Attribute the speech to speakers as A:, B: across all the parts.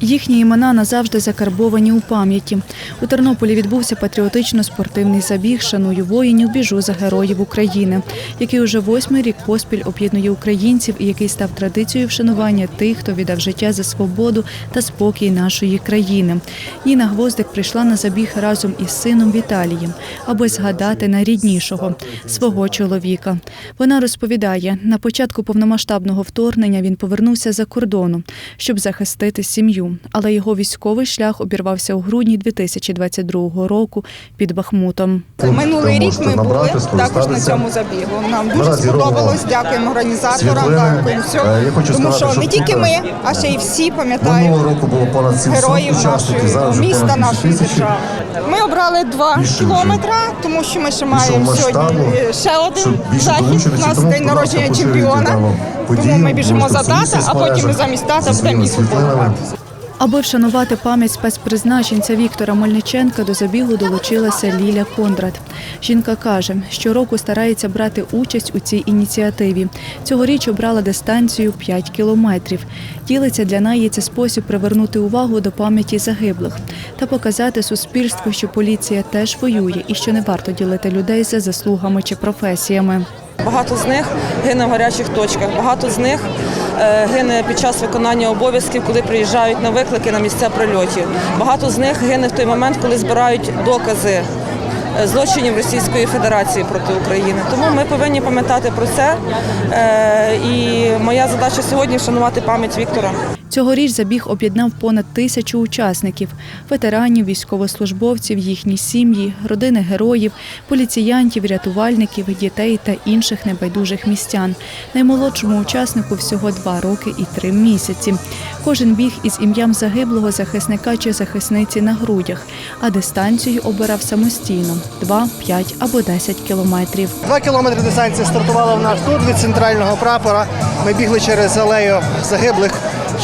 A: Їхні імена назавжди закарбовані у пам'яті. У Тернополі відбувся патріотично-спортивний забіг Шаную воїнів, біжу за героїв України, який уже восьмий рік поспіль об'єднує українців і який став традицією вшанування тих, хто віддав життя за свободу та спокій нашої країни. Ніна Гвоздик прийшла на забіг разом із сином Віталієм, аби згадати найріднішого свого чоловіка. Вона розповідає, на початку повномасштабного вторгнення він повернувся за кордону, щоб захистити сім'ю, але його військовий шлях обірвався у грудні 2022 року під Бахмутом.
B: Минулий рік ми були також на цьому забігу. Нам дуже сподобалось. Дякуємо організаторам, дякуємо все.
C: Е, я хочу
B: Тому що не тільки ми, а ще й всі
C: Минулого
B: пам'ятають
C: року було понад
B: героїв нашої міста, нашої держави. Ми обрали два кілометри, тому що ми ще маємо сьогодні ще один захід. У нас день народження чемпіона. Тому ми біжимо за тата, а потім замість тата будемо їх фотографувати.
A: Аби вшанувати пам'ять спецпризначенця Віктора Мельниченка, до забігу долучилася Ліля Кондрат. Жінка каже, щороку старається брати участь у цій ініціативі. Цьогоріч обрала дистанцію 5 кілометрів. Ділиться для неї це спосіб привернути увагу до пам'яті загиблих та показати суспільству, що поліція теж воює і що не варто ділити людей за заслугами чи професіями.
D: Багато з них гине в гарячих точках. Багато з них гине під час виконання обов'язків, коли приїжджають на виклики на місця прильотів. Багато з них гине в той момент, коли збирають докази е, злочинів Російської Федерації проти України. Тому ми повинні пам'ятати про це. Е, І моя задача сьогодні вшанувати пам'ять Віктора.
A: Цьогоріч забіг об'єднав понад тисячу учасників ветеранів, військовослужбовців, їхні сім'ї, родини героїв, поліціянтів, рятувальників, дітей та інших небайдужих містян. Наймолодшому учаснику всього два роки і три місяці. Кожен біг із ім'ям загиблого захисника чи захисниці на грудях, а дистанцію обирав самостійно 2, 5 або 10 кілометрів.
E: Два кілометри дистанції стартувала в нас тут від центрального прапора. Ми бігли через алею загиблих,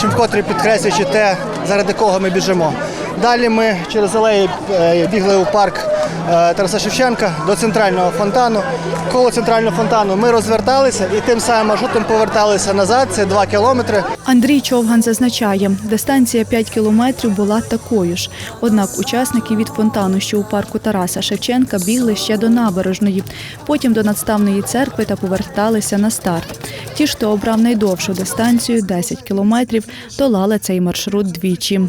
E: чим вкотре підкреслюючи те, заради кого ми біжимо. Далі ми через алею е, бігли у парк Тараса Шевченка до центрального фонтану. Коло центрального фонтану ми розверталися і тим самим маршрутом поверталися назад. Це два кілометри.
A: Андрій Човган зазначає, дистанція 5 кілометрів була такою ж. Однак учасники від фонтану, що у парку Тараса Шевченка, бігли ще до набережної, потім до надставної церкви та поверталися на старт. Ті, хто обрав найдовшу дистанцію 10 кілометрів, долали цей маршрут двічі.